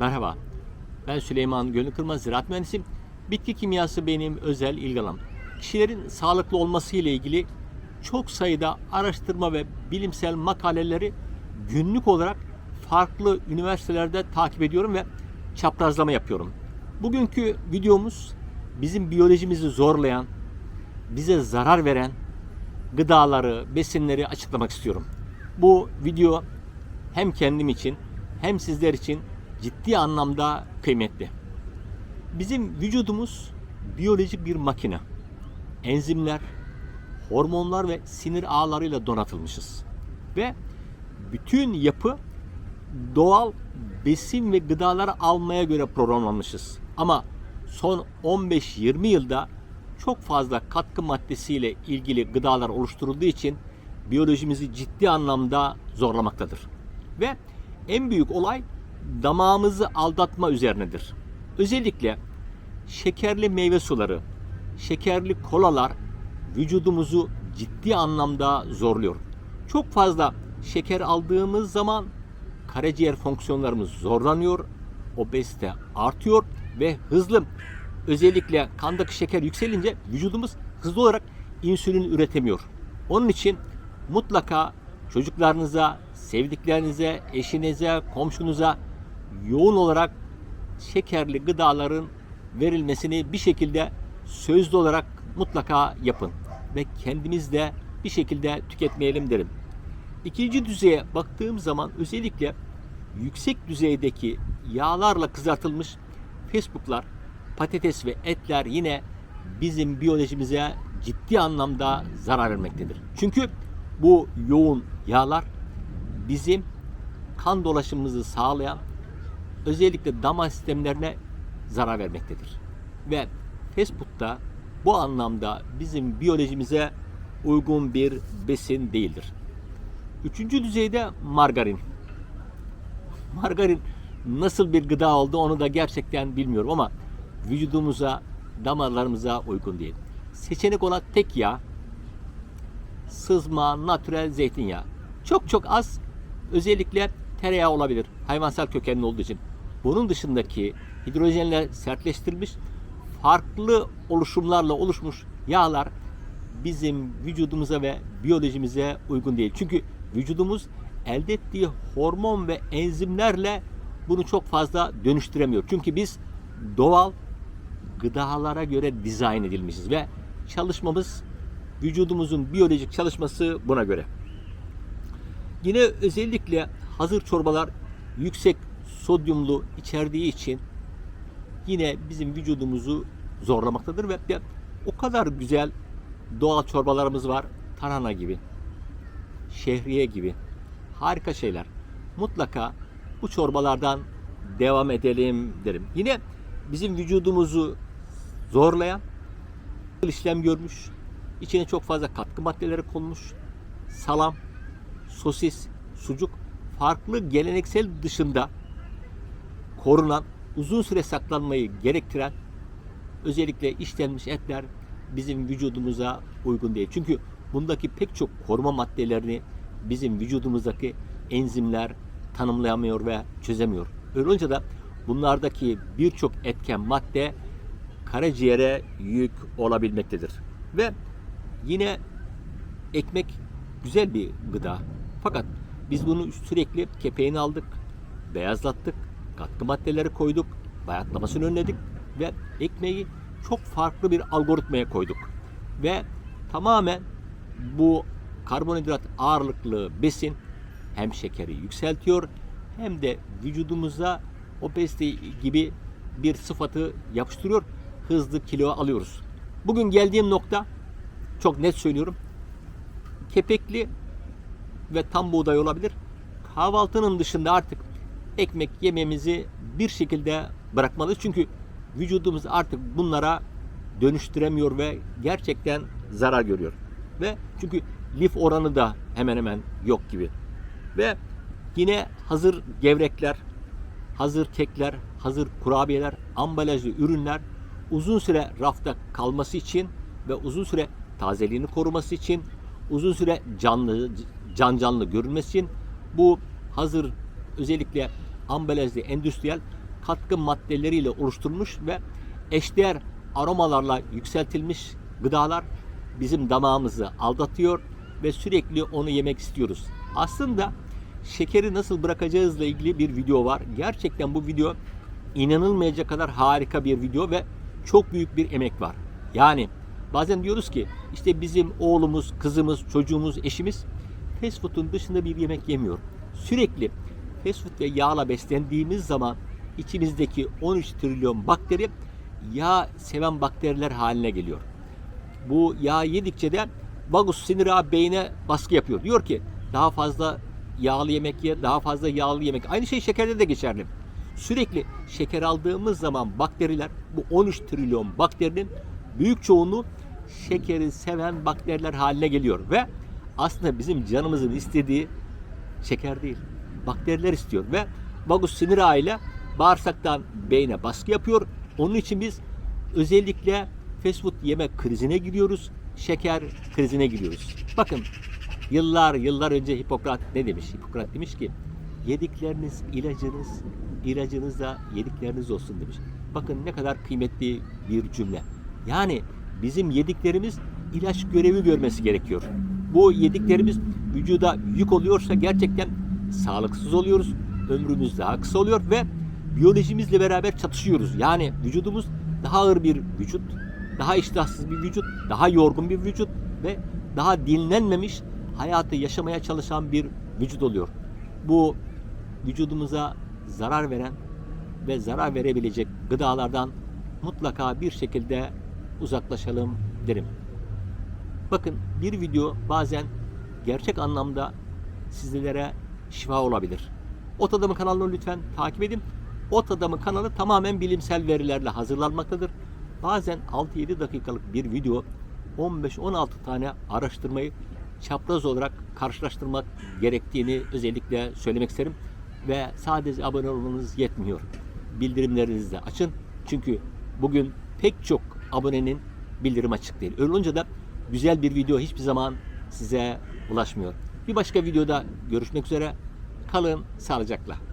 Merhaba, ben Süleyman Gönül Kırmaz, ziraat mühendisiyim. Bitki kimyası benim özel ilgi. Kişilerin sağlıklı olması ile ilgili çok sayıda araştırma ve bilimsel makaleleri günlük olarak farklı üniversitelerde takip ediyorum ve çaprazlama yapıyorum. Bugünkü videomuz bizim biyolojimizi zorlayan, bize zarar veren gıdaları, besinleri açıklamak istiyorum. Bu video hem kendim için hem sizler için ciddi anlamda kıymetli. Bizim vücudumuz biyolojik bir makine. Enzimler, hormonlar ve sinir ağlarıyla donatılmışız. Ve bütün yapı doğal besin ve gıdaları almaya göre programlanmışız. Ama son 15-20 yılda çok fazla katkı maddesiyle ilgili gıdalar oluşturulduğu için biyolojimizi ciddi anlamda zorlamaktadır. Ve en büyük olay damağımızı aldatma üzerinedir. Özellikle şekerli meyve suları, şekerli kolalar vücudumuzu ciddi anlamda zorluyor. Çok fazla şeker aldığımız zaman karaciğer fonksiyonlarımız zorlanıyor, obezite artıyor ve hızlı özellikle kandaki şeker yükselince vücudumuz hızlı olarak insülin üretemiyor. Onun için mutlaka çocuklarınıza, sevdiklerinize, eşinize, komşunuza yoğun olarak şekerli gıdaların verilmesini bir şekilde sözlü olarak mutlaka yapın ve kendimiz de bir şekilde tüketmeyelim derim. İkinci düzeye baktığım zaman özellikle yüksek düzeydeki yağlarla kızartılmış Facebook'lar, patates ve etler yine bizim biyolojimize ciddi anlamda zarar vermektedir. Çünkü bu yoğun yağlar bizim kan dolaşımımızı sağlayan özellikle damar sistemlerine zarar vermektedir. Ve fast food'da bu anlamda bizim biyolojimize uygun bir besin değildir. Üçüncü düzeyde margarin. Margarin nasıl bir gıda oldu onu da gerçekten bilmiyorum ama vücudumuza, damarlarımıza uygun değil. Seçenek olan tek yağ sızma, natürel zeytinyağı. Çok çok az özellikle tereyağı olabilir. Hayvansal kökenli olduğu için. Bunun dışındaki hidrojenle sertleştirilmiş farklı oluşumlarla oluşmuş yağlar bizim vücudumuza ve biyolojimize uygun değil. Çünkü vücudumuz elde ettiği hormon ve enzimlerle bunu çok fazla dönüştüremiyor. Çünkü biz doğal gıdalara göre dizayn edilmişiz ve çalışmamız vücudumuzun biyolojik çalışması buna göre. Yine özellikle hazır çorbalar yüksek sodyumlu içerdiği için yine bizim vücudumuzu zorlamaktadır ve o kadar güzel doğal çorbalarımız var. Tarhana gibi, şehriye gibi harika şeyler. Mutlaka bu çorbalardan devam edelim derim. Yine bizim vücudumuzu zorlayan işlem görmüş. İçine çok fazla katkı maddeleri konmuş. Salam, sosis, sucuk farklı geleneksel dışında korunan, uzun süre saklanmayı gerektiren özellikle işlenmiş etler bizim vücudumuza uygun değil. Çünkü bundaki pek çok koruma maddelerini bizim vücudumuzdaki enzimler tanımlayamıyor ve çözemiyor. Öyle olunca da bunlardaki birçok etken madde karaciğere yük olabilmektedir. Ve yine ekmek güzel bir gıda. Fakat biz bunu sürekli kepeğini aldık, beyazlattık, katkı maddeleri koyduk, bayatlamasını önledik ve ekmeği çok farklı bir algoritmaya koyduk. Ve tamamen bu karbonhidrat ağırlıklı besin hem şekeri yükseltiyor hem de vücudumuza obezite gibi bir sıfatı yapıştırıyor. Hızlı kilo alıyoruz. Bugün geldiğim nokta çok net söylüyorum. Kepekli ve tam buğday olabilir. Kahvaltının dışında artık ekmek yememizi bir şekilde bırakmalıyız. Çünkü vücudumuz artık bunlara dönüştüremiyor ve gerçekten zarar görüyor. Ve çünkü lif oranı da hemen hemen yok gibi. Ve yine hazır gevrekler, hazır kekler, hazır kurabiyeler, ambalajlı ürünler uzun süre rafta kalması için ve uzun süre tazeliğini koruması için, uzun süre canlı can canlı görünmesi için bu hazır özellikle ambalajlı endüstriyel katkı maddeleriyle oluşturulmuş ve eşdeğer aromalarla yükseltilmiş gıdalar bizim damağımızı aldatıyor ve sürekli onu yemek istiyoruz. Aslında şekeri nasıl bırakacağızla ilgili bir video var. Gerçekten bu video inanılmayacak kadar harika bir video ve çok büyük bir emek var. Yani bazen diyoruz ki işte bizim oğlumuz, kızımız, çocuğumuz, eşimiz fast food'un dışında bir yemek yemiyor. Sürekli fast food ve yağla beslendiğimiz zaman içimizdeki 13 trilyon bakteri yağ seven bakteriler haline geliyor. Bu yağ yedikçe de vagus sinir ağı beyne baskı yapıyor. Diyor ki daha fazla yağlı yemek ye, daha fazla yağlı yemek. Aynı şey şekerde de geçerli. Sürekli şeker aldığımız zaman bakteriler, bu 13 trilyon bakterinin büyük çoğunluğu şekeri seven bakteriler haline geliyor. Ve aslında bizim canımızın istediği şeker değil, bakteriler istiyor. Ve vagus sinir ağı bağırsaktan beyne baskı yapıyor. Onun için biz özellikle fast food yeme krizine giriyoruz. Şeker krizine giriyoruz. Bakın yıllar yıllar önce Hipokrat ne demiş? Hipokrat demiş ki yedikleriniz ilacınız, ilacınız da yedikleriniz olsun demiş. Bakın ne kadar kıymetli bir cümle. Yani bizim yediklerimiz ilaç görevi görmesi gerekiyor. Bu yediklerimiz vücuda yük oluyorsa gerçekten sağlıksız oluyoruz. Ömrümüz daha kısa oluyor ve biyolojimizle beraber çatışıyoruz. Yani vücudumuz daha ağır bir vücut, daha iştahsız bir vücut, daha yorgun bir vücut ve daha dinlenmemiş hayatı yaşamaya çalışan bir vücut oluyor. Bu vücudumuza zarar veren ve zarar verebilecek gıdalardan mutlaka bir şekilde uzaklaşalım derim. Bakın bir video bazen gerçek anlamda sizlere şifa olabilir. Ot Adamı kanalını lütfen takip edin. Ot Adamı kanalı tamamen bilimsel verilerle hazırlanmaktadır. Bazen 6-7 dakikalık bir video 15-16 tane araştırmayı çapraz olarak karşılaştırmak gerektiğini özellikle söylemek isterim. Ve sadece abone olmanız yetmiyor. Bildirimlerinizi de açın. Çünkü bugün pek çok abonenin bildirim açık değil. Öyle olunca da güzel bir video hiçbir zaman size ulaşmıyor. Bir başka videoda görüşmek üzere. Kalın sağlıcakla.